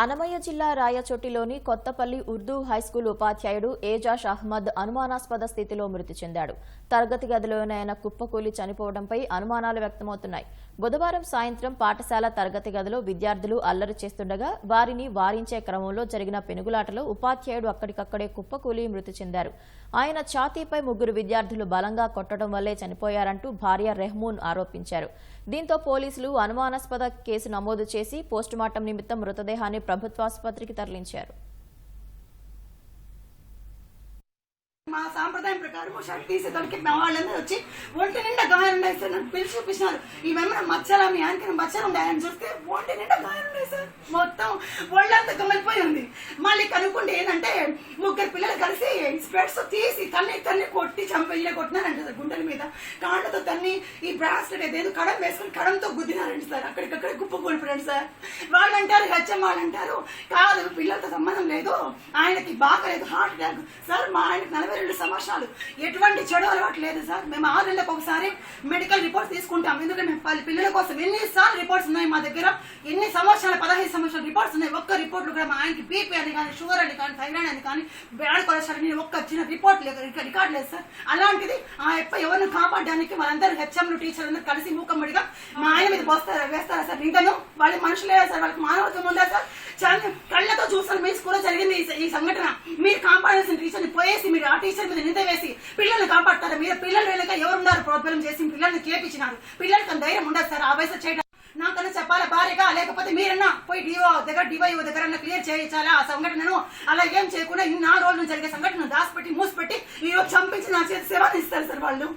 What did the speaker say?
అనమయ్య జిల్లా రాయచోటిలోని కొత్తపల్లి ఉర్దూ హైస్కూల్ ఉపాధ్యాయుడు ఏజాష్ అహ్మద్ అనుమానాస్పద స్థితిలో మృతి చెందాడు. తరగతి గదిలోనే ఆయన కుప్పకూలి చనిపోవడంపై అనుమానాలు వ్యక్తమవుతున్నాయి. బుధవారం సాయంత్రం పాఠశాల తరగతి గదిలో విద్యార్థులు అల్లరి చేస్తుండగా వారిని వారించే క్రమంలో జరిగిన పెనుగులాటలో ఉపాధ్యాయుడు అక్కడికక్కడే కుప్పకూలి మృతి చెందారు. ఆయన ఛాతీపై ముగ్గురు విద్యార్థులు బలంగా కొట్టడం వల్లే చనిపోయారంటూ భార్య రెహ్మూన్ ఆరోపించారు. దీంతో పోలీసులు అనుమానాస్పద కేసు నమోదు చేసి పోస్టుమార్టం నిమిత్తం మృతదేహాన్ని ప్రభుత్వాసుపత్రికి తరలించారు. మా సాంప్రదాయం ప్రకారం షర్ట్ తీసి మా వాళ్ళందరూ వచ్చి ఒంటి నిండా గాయం ఉన్నాయి సార్ పిలిచి చూపించినారు ఈమెమన్నా మచ్చలా మీ ఆయనకి మచ్చలు ఉన్నాయని చూస్తే ఒంటి నిండా గాయం ఉన్నాయి సార్. మొత్తం ఒళ్ళంతా కమిలిపోయి ఉంది. మళ్ళీ కనుక్కుంటే ఏంటంటే ముగ్గురు పిల్లలు కలిసి స్ప్రెడ్స్ తీసి తన్ని తన్ని కొట్టి చంపెళ్ళే కొట్టినారంట సార్ గుండెల మీద. కాళ్ళతో తన్ని ఈ బ్రాస్లెట్ ఏదో కడం వేసుకుని కడంతో గుద్దినారంట సార్. అక్కడికక్కడ కుప్ప సార్. వాళ్ళు అంటారు హెచ్ఎం వాళ్ళు అంటారు కాదు పిల్లలతో సంబంధం లేదు. ఆయనకి బాగలేదు హార్ట్ అటాక్ సార్ మా ఆయనకి నలభై రెండు సంవత్సరాలు. ఎటువంటి చెడు అలవాటు లేదు సార్. మేము ఆరు నెలలకు ఒకసారి మెడికల్ రిపోర్ట్స్ తీసుకుంటాం. ఎందుకంటే మేము పిల్లల కోసం ఎన్నిసార్లు రిపోర్ట్స్ ఉన్నాయి మా దగ్గర. ఎన్ని సంవత్సరాలు పదహైదు సంవత్సరాల రిపోర్ట్స్ ఉన్నాయి. రిపోర్ట్లు కూడా మా ఆయనకి బీపీ అని కానీ షుగర్ అని కానీ థైరాయిడ్ అని కానీ బ్యాడ్ కొలెస్ట్రాల్ అని ఒక్క చిన్న రిపోర్ట్ లేదు రిక- రికార్డ్ లేదు సార్. అలాంటిది ఆ ఎప్ప ఎవరిని కాపాడడానికి వాళ్ళందరూ హెచ్ఎంలు టీచర్లు అందరూ కలిసి మూకమ్మడిగా మా ఆయన మీద పోస్తారా వేస్తారా సార్? ఇంకను వాళ్ళ మనుషులే సార్ వాళ్ళకి మానవత్వం ఉందా సార్? చాలా కళ్ళతో చూసాను మీ స్కూల్లో జరిగింది ఈ- సంఘటన. మీరు కాపాడాల్సిన టీచర్ని పోయేసి మీరు ఆ టీచర్ మీద నింద వేసి పిల్లల్ని కాపాడతారా? మీరు పిల్లలు వెళ్ళక ఎవరున్నారు? ప్రోద్బలం చేసి పిల్లల్ని చేపించినారు. పిల్లలకి ధైర్యం ఉండదు సార్? ఆ వయసు చేయడం నాకన్నా చెప్పాలా భార్యగా? లేకపోతే మీరన్నా? పోయి డిఓ దగ్గర డివైఓ దగ్గర క్లియర్ చేయించాలా ఆ సంఘటనను? అలా ఏం చేయకుండా ఇన్ని నాలుగు రోజులు జరిగే సంఘటనను దాచిపెట్టి మూసిపెట్టి ఈ రోజు చంపించి నా చేతి సేవ ఇస్తారు సార్ వాళ్ళు.